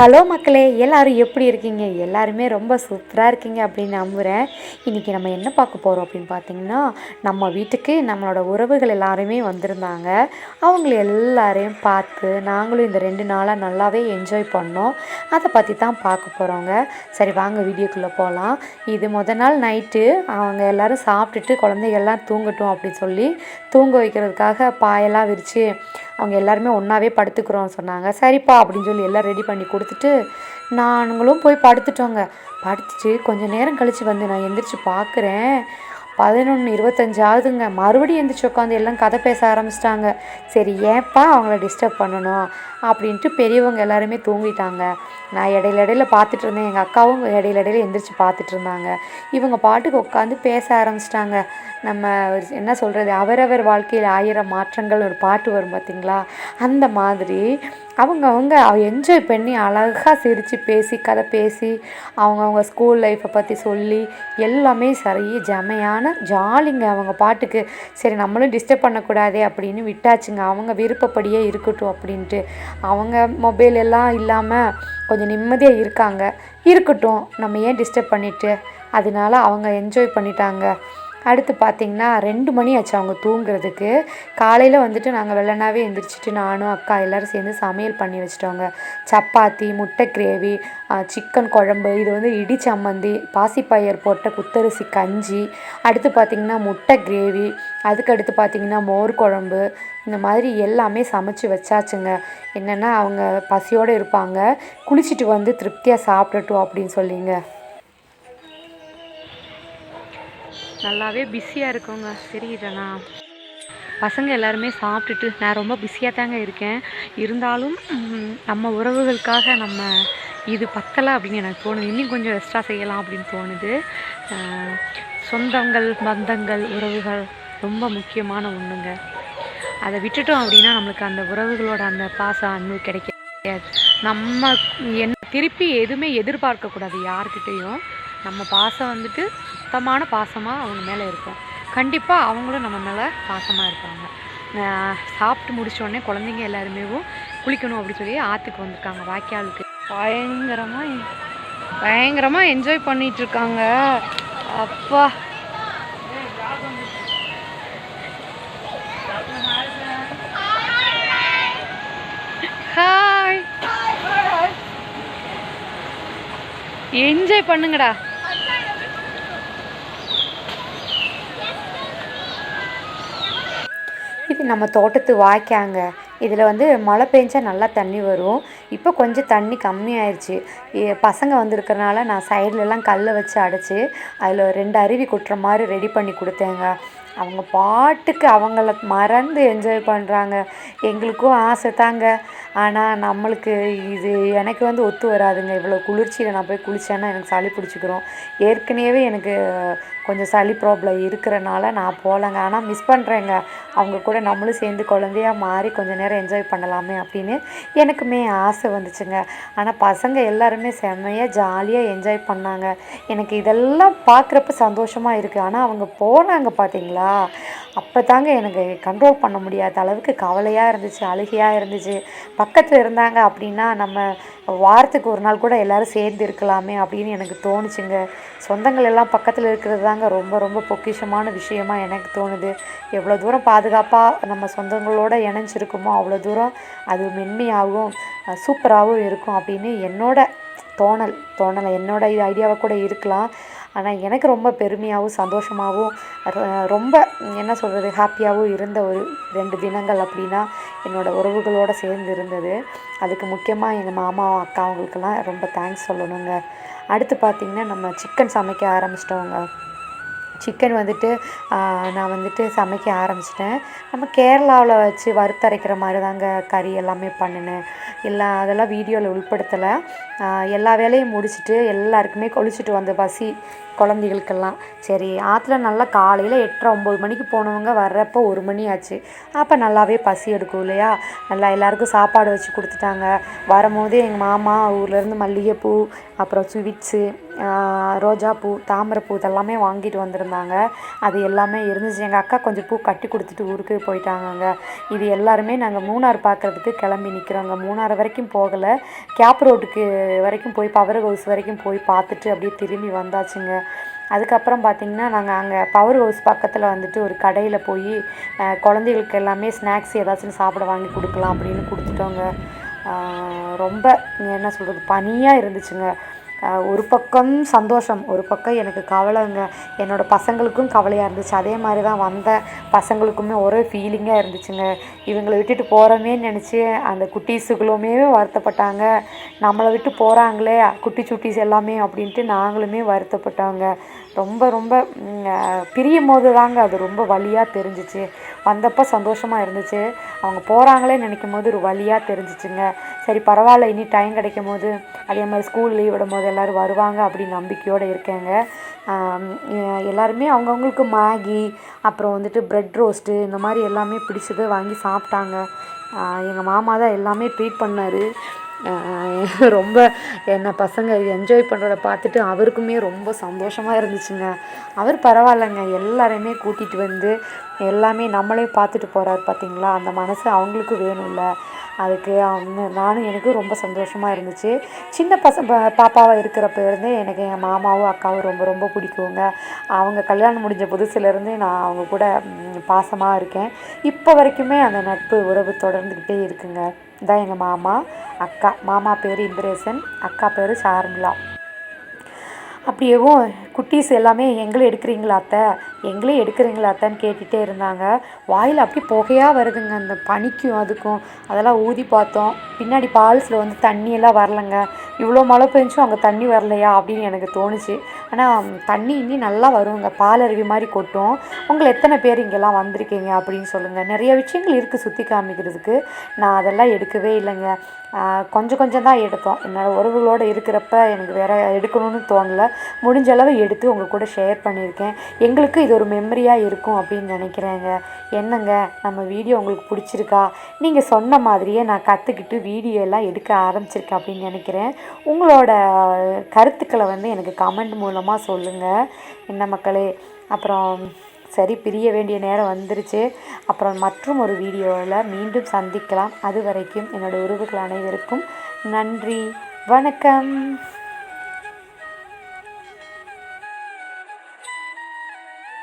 Hello மக்களே எல்லோரும் எப்படி இருக்கீங்க? எல்லாருமே ரொம்ப சூப்பராக இருக்கீங்க அப்படின்னு நம்புகிறேன் இன்றைக்கி நம்ம என்ன பார்க்க போகிறோம் அப்படின்னு பார்த்தீங்கன்னா நம்ம வீட்டுக்கு நம்மளோட உறவுகள் எல்லாருமே வந்திருந்தாங்க. அவங்கள எல்லாரையும் பார்த்து நாங்களும் இந்த ரெண்டு நாளாக நல்லாவே என்ஜாய் பண்ணோம். அதை பற்றி தான் பார்க்க போகிறோங்க சரி வாங்க வீடியோக்குள்ளே போகலாம் இது முத நாள் நைட்டு அவங்க எல்லாரும் சாப்பிட்டுட்டு குழந்தைகள்லாம் தூங்கட்டும் அப்படின்னு சொல்லி தூங்க வைக்கிறதுக்காக பாயெல்லாம் விரித்து அவங்க எல்லாருமே ஒன்றாவே படுத்துக்கிறோம் சொன்னாங்க. சரிப்பா அப்படின்னு சொல்லி எல்லாம் ரெடி பண்ணி கொடுத்து கொடுத்துட்டு நானுங்களும் போய் படுத்துட்டோங்க. படுத்துட்டு கொஞ்சம் நேரம் கழித்து வந்து நான் எந்திரிச்சு பார்க்குறேன் பதினொன்று இருபத்தஞ்சு ஆகுதுங்க. மறுபடியும் எந்திரிச்சு உட்காந்து எல்லாம் கதை பேச ஆரம்பிச்சிட்டாங்க. சரி ஏன்ப்பா அவங்கள டிஸ்டர்ப் பண்ணணும்? அப்படின்ட்டு பெரியவங்க எல்லாருமே தூங்கிட்டாங்க. நான் இடையில இடையில பார்த்துட்டு இருந்தேன். எங்கள் அக்காவும் இடையில இடையில எந்திரிச்சு பார்த்துட்டு இருந்தாங்க. இவங்க பாட்டுக்கு உட்காந்து பேச ஆரம்பிச்சிட்டாங்க. நம்ம என்ன சொல்கிறது அவரவர் வாழ்க்கையில் ஆயிரம் மாற்றங்கள் ஒரு பாட்டு வரும் பார்த்தீங்களா அந்த மாதிரி அவங்கவுங்க என்ஜாய் பண்ணி அழகாக சிரித்து பேசி கதை பேசி அவங்கவுங்க ஸ்கூல் லைஃப்பை பற்றி சொல்லி எல்லாமே சரி ஜமையான ஜாலிங்க அவங்க பாட்டுக்கு. சரி நம்மளும் டிஸ்டர்ப் பண்ணக்கூடாதே அப்படின்னு விட்டாச்சுங்க. அவங்க விருப்பப்படியே இருக்கட்டும் அப்படின்ட்டு. அவங்க மொபைல் எல்லாம் இல்லாமல் கொஞ்சம் நிம்மதியாக இருக்காங்க. இருக்கட்டும். நம்ம ஏன் டிஸ்டர்ப் பண்ணிவிட்டு அதனால அவங்க என்ஜாய் பண்ணிட்டாங்க. அடுத்து பார்த்திங்கன்னா ரெண்டு மணி ஆச்சு அவங்க தூங்குறதுக்கு. காலையில் வந்துட்டு நாங்கள் வெள்ளனாவே எழுந்திரிச்சிட்டு நானும் அக்கா எல்லோரும் சேர்ந்து சமையல் பண்ணி வச்சிட்டோங்க. சப்பாத்தி முட்டை கிரேவி சிக்கன் குழம்பு இது வந்து இடி சம்மந்தி பாசிப்பயர் போட்ட குத்தரிசி கஞ்சி அடுத்து பார்த்திங்கன்னா முட்டை கிரேவி அதுக்கு அடுத்து பார்த்திங்கன்னா மோர் குழம்பு இந்த மாதிரி எல்லாமே சமைச்சு வச்சாச்சுங்க. என்னென்னா அவங்க பசியோடு இருப்பாங்க. குளிச்சுட்டு வந்து திருப்தியாக சாப்பிடட்டும் அப்படின்னு சொல்லிங்க. நல்லாவே பிஸியாக இருக்கோங்க. தெரியுதுண்ணா பசங்க எல்லாருமே சாப்பிட்டுட்டு நான் ரொம்ப பிஸியாக தாங்க இருக்கேன். இருந்தாலும் நம்ம உறவுகளுக்காக நம்ம இது பத்தலை அப்படின்னு எனக்கு தோணுது. இன்னும் கொஞ்சம் எக்ஸ்ட்ரா செய்யலாம் அப்படின்னு தோணுது. சொந்தங்கள் பந்தங்கள் உறவுகள் ரொம்ப முக்கியமான ஒன்றுங்க அதை விட்டுட்டோம் அப்படின்னா நம்மளுக்கு அந்த உறவுகளோட அந்த பாசம் அன்பு கிடைக்காது. நம்ம என்ன திருப்பி எதுவுமே எதிர்பார்க்கக்கூடாது யார்கிட்டேயும். நம்ம பாசம் வந்துட்டு சுத்தமான பாசமாக அவங்க மேலே இருக்கும். கண்டிப்பாக அவங்களும் நம்ம மேலே பாசமாக இருப்பாங்க. சாப்பிட்டு முடிச்ச குழந்தைங்க எல்லாருமே குளிக்கணும் அப்படின்னு சொல்லி ஆற்றுக்கு வந்திருக்காங்க வாய்க்காலுக்கு. பயங்கரமாக பயங்கரமாக என்ஜாய் பண்ணிகிட்டு இருக்காங்க. அப்பா. ஹாய் என்ஜாய் பண்ணுங்கடா. இது நம்ம தோட்டத்து வாய்க்காங்க. இதில் வந்து மழை பெஞ்சா நல்லா தண்ணி வரும். இப்போ கொஞ்சம் தண்ணி கம்மியாயிருச்சு. பசங்க வந்திருக்கறனால நான் சைட்லலாம் கல்லை வச்சு அடைச்சி அதில் ரெண்டு அருவி கொட்டுற மாதிரி ரெடி பண்ணி கொடுத்தேங்க. அவங்க பாட்டுக்கு அவங்கள மறந்து என்ஜாய் பண்ணுறாங்க எங்களுக்கும் ஆசை தாங்க. ஆனால் நம்மளுக்கு இது எனக்கு வந்து ஒத்து வராதுங்க. இவ்வளோ குளிர்ச்சியில் நான் போய் குளித்தேன்னா எனக்கு சளி பிடிச்சிக்கிறோம் ஏற்கனவே எனக்கு கொஞ்சம் சளி ப்ராப்ளம் இருக்கிறனால நான் போகலங்க. ஆனால் மிஸ் பண்ணுறேங்க அவங்க கூட நம்மளும் சேர்ந்து குழந்தையா மாறி கொஞ்சம் நேரம் என்ஜாய் பண்ணலாமே அப்படின்னு எனக்குமே ஆசை வந்துச்சுங்க. ஆனால் பசங்க எல்லாருமே செம்மையாக ஜாலியாக என்ஜாய் பண்ணாங்க. எனக்கு இதெல்லாம் பார்க்குறப்ப சந்தோஷமாக இருக்குது ஆனால் அவங்க போனாங்க பார்த்தீங்களா அப்போ தாங்க எனக்கு கண்ட்ரோல் பண்ண முடியாத அளவுக்கு கவலையாக இருந்துச்சு அழுகையாக இருந்துச்சு. பக்கத்தில் இருந்தாங்க அப்படின்னா நம்ம வாரத்துக்கு ஒரு நாள் கூட எல்லோரும் சேர்ந்து இருக்கலாமே அப்படின்னு எனக்கு தோணுச்சுங்க. சொந்தங்கள் எல்லாம் பக்கத்தில் இருக்கிறது தாங்க ரொம்ப ரொம்ப பொக்கிஷமான விஷயமா எனக்கு தோணுது. எவ்வளோ தூரம் பாதுகாப்பாக நம்ம சொந்தங்களோட இணைஞ்சிருக்குமோ அவ்வளோ தூரம் அது மென்மையாகவும் சூப்பராகவும் இருக்கும் அப்படின்னு என்னோட தோணல் தோணலை. என்னோட இது ஐடியாவை கூட இருக்கலாம். ஆனால் எனக்கு ரொம்ப பெருமையாகவும் சந்தோஷமாகவும் ரொம்ப என்ன சொல்கிறது ஹாப்பியாகவும் இருந்த ஒரு ரெண்டு தினங்கள் அப்படின்னா என்னோடய உறவுகளோடு சேர்ந்து இருந்தது. அதுக்கு முக்கியமாக எங்கள் மாமா அக்கா அவங்களுக்கெல்லாம் ரொம்ப தேங்க்ஸ் சொல்லணுங்க. அடுத்து பார்த்திங்கன்னா நம்ம சிக்கன் சமைக்க ஆரம்பிச்சிட்டோங்க. சிக்கன் வந்துட்டு நான் வந்துட்டு சமைக்க ஆரம்பிச்சிட்டேன். நம்ம கேரளாவில் வச்சு வறுத்தரைக்கிற மாதிரி தாங்க கறி எல்லாமே பண்ணினேன் எல்லா அதெல்லாம் வீடியோவில் உள்படுத்தலை. எல்லா வேலையும் முடிச்சுட்டு எல்லாருக்குமே கொளிச்சுட்டு வந்த பசி குழந்தைகளுக்கெல்லாம். சரி ஆற்றுல நல்லா காலையில் எட்டரை ஒம்பது மணிக்கு போனவங்க வர்றப்போ ஒரு மணி ஆச்சு. அப்போ நல்லாவே பசி எடுக்கும் இல்லையா? நல்லா எல்லாருக்கும் சாப்பாடு வச்சு கொடுத்துட்டாங்க. வரும்போதே எங்கள் மாமா ஊர்லேருந்து மல்லிகைப்பூ அப்புறம் ஸ்வீட்ஸு ரோஜாப்பூ தாமரைப்பூ இதெல்லாமே வாங்கிட்டு வந்திருந்தாங்க. வச்சுருந்தாங்க அது எல்லாமே இருந்துச்சு. எங்கள் அக்கா கொஞ்சம் பூ கட்டி கொடுத்துட்டு ஊருக்கு போயிட்டாங்கங்க. இது எல்லாருமே நாங்கள் மூணார் பார்க்குறதுக்கு கிளம்பி நிற்கிறோங்க மூணார் வரைக்கும் போகலை. கேப் ரோட்டுக்கு வரைக்கும் போய் பவர் ஹவுஸ் வரைக்கும் போய் பார்த்துட்டு அப்படியே திரும்பி வந்தாச்சுங்க. அதுக்கப்புறம் பார்த்திங்கன்னா நாங்கள் அங்கே பவர் ஹவுஸ் பக்கத்தில் வந்துட்டு ஒரு கடையில் போய் குழந்தைகளுக்கு எல்லாமே ஸ்நாக்ஸ் ஏதாச்சும் சாப்பிட வாங்கி கொடுக்கலாம் அப்படின்னு கொடுத்துட்டோங்க. ரொம்ப என்ன சொல்கிறது பனியாக இருந்துச்சுங்க. ஒரு பக்கம் சந்தோஷம் ஒரு பக்கம் எனக்கு கவலைங்க. என்னோடய பசங்களுக்கும் கவலையாக இருந்துச்சு. அதே மாதிரி தான் வந்த பசங்களுக்குமே ஒரே ஃபீலிங்காக இருந்துச்சுங்க. இவங்களை விட்டுட்டு போகிறோமேன்னு நினச்சி அந்த குட்டீஸுகளுமே வருத்தப்பட்டாங்க. நம்மளை விட்டு போகிறாங்களே குட்டி சுட்டீஸ் எல்லாமே அப்படின்ட்டு நாங்களுமே வருத்தப்பட்டோங்க. ரொம்ப ரொம்ப பிரியும் போது தாங்க அது ரொம்ப வழியாக தெரிஞ்சிச்சு. வந்தப்போ சந்தோஷமாக இருந்துச்சு. அவங்க போகிறாங்களே நினைக்கும் போது ஒரு வழியாக தெரிஞ்சிச்சுங்க. சரி பரவாயில்ல இனி டைம் கிடைக்கும் போது அதே மாதிரி ஸ்கூல் லீவ் விடும் போது எல்லோரும் வருவாங்க அப்படின்னு நம்பிக்கையோடு இருக்கேங்க. எல்லாருமே அவங்கவுங்களுக்கு மேகி அப்புறம் வந்துட்டு ப்ரெட் ரோஸ்ட்டு இந்த மாதிரி எல்லாமே பிடிச்சது வாங்கி சாப்பிட்டாங்க. எங்கள் மாமா தான் எல்லாமே ட்ரீட் பண்ணார். ரொம்ப என்ன பசங்க என்ஜாய் பண்ணுறத பார்த்துட்டு அவருக்குமே ரொம்ப சந்தோஷமாக இருந்துச்சுங்க. அவர் பரவாயில்லைங்க. எல்லாரையுமே கூட்டிகிட்டு வந்து எல்லாமே நம்மளே பார்த்துட்டு போகிறாரு பார்த்தீங்களா அந்த மனசு அவங்களுக்கு வேணும்ல. அதுக்கு அவங்க நானும் எனக்கும் ரொம்ப சந்தோஷமாக இருந்துச்சு. சின்ன பச பாப்பாவாக பாப்பாவா இருக்கிறப்ப இருந்தே எனக்கு என் மாமாவும் அக்காவும் ரொம்ப ரொம்ப பிடிக்குங்க. அவங்க கல்யாணம் முடிஞ்ச புதுசுலேருந்தே நான் அவங்க கூட பாசமாக இருக்கேன். இப்போ வரைக்குமே அந்த நட்பு உறவு தொடர்ந்துக்கிட்டே இருக்குங்க. இதான் எங்கள் மாமா அக்கா. மாமா பேர் இந்திரேசன் அக்கா பேர் சார்மிளா அப்படியேவும் குட்டீஸ் எல்லாமே எங்களை எடுக்கிறீங்களா அத்தை? எங்களே எடுக்கிறீங்களா அத்தைன்னு கேட்டுகிட்டே இருந்தாங்க. வாயில் அப்படி புகையாக வருதுங்க அந்த பனிக்கும் அதுக்கும். அதெல்லாம் ஊதி பார்த்தோம். பின்னாடி பால்ஸில் வந்து தண்ணியெல்லாம் வரலங்க. இவ்வளோ மழை பெஞ்சும் அங்கே தண்ணி வரலையா? அப்படின்னு எனக்கு தோணுச்சு. ஆனால் தண்ணி இன்னி நல்லா வருங்க. பாலருவி மாதிரி கொட்டும். உங்களை எத்தனை பேர் இங்கெல்லாம் வந்திருக்கீங்க அப்படின்னு சொல்லுங்கள் நிறைய விஷயங்கள் இருக்குது சுற்றி காமிக்கிறதுக்கு. நான் அதெல்லாம் எடுக்கவே இல்லைங்க. கொஞ்சம் கொஞ்சம் தான் எடுத்தோம். என்னோடய உறவுகளோடு இருக்கிறப்ப எனக்கு வேற எடுக்கணும்னு தோணல. முடிஞ்ச அளவு எடுத்து உங்கள் கூட ஷேர் பண்ணியிருக்கேன். எங்களுக்கு இது ஒரு மெமரியாக இருக்கும் அப்படின்னு நினைக்கிறேங்க. என்னங்க நம்ம வீடியோ உங்களுக்கு பிடிச்சிருக்கா? நீங்கள் சொன்ன மாதிரியே நான் கற்றுக்கிட்டு வீடியோ எல்லாம் எடுக்க ஆரம்பிச்சிருக்கேன் அப்படின்னு நினைக்கிறேன். உங்களோட கருத்துக்களை வந்து எனக்கு கமெண்ட் மூலம் மூலமாக சொல்லுங்கள் என்ன மக்களே? அப்புறம் சரி பிரிய வேண்டிய நேரம் வந்துருச்சு. அப்புறம் மற்றும் ஒரு வீடியோவில் மீண்டும் சந்திக்கலாம். அது வரைக்கும் என்னோட உறவுகள் அனைவருக்கும் நன்றி. வணக்கம்.